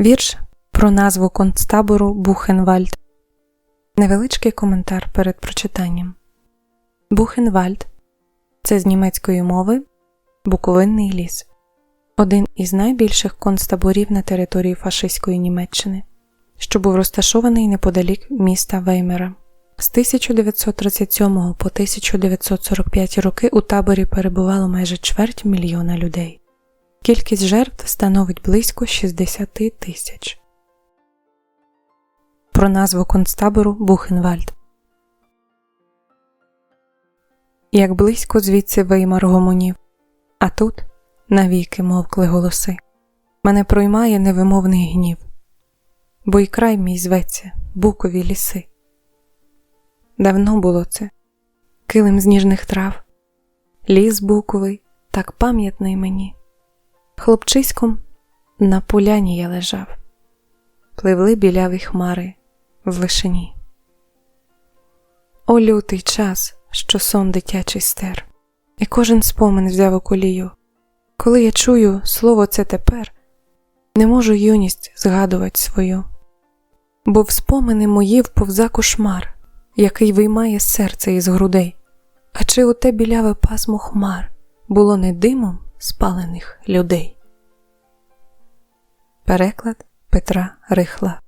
Вірш про назву концтабору Бухенвальд. Невеличкий коментар перед прочитанням. Бухенвальд це з німецької мови Буковинний ліс, один із найбільших концтаборів на території фашистської Німеччини, що був розташований неподалік міста Веймера. З 1937 по 1945 роки у таборі перебувало майже чверть мільйона людей. Кількість жертв становить близько 60 тисяч. Про назву концтабору Бухенвальд. Як близько звідси Веймар гомонів, а тут навіки мовкли голоси. Мене проймає невимовний гнів, бо й край мій зветься букові ліси. Давно було це килим з ніжних трав, ліс буковий, так пам'ятний мені. Хлопчиськом на поляні я лежав, пливли біляві хмари в вишині. О, лютий час, що сон дитячий стер, і кожен спомин взяв у колію. Коли я чую слово це тепер, не можу юність згадувати свою, бо в спомини мої вповза кошмар, який виймає серце із грудей. А чи оте біляве пасмо хмар було не димом спалених людей? Переклад Петра Рихла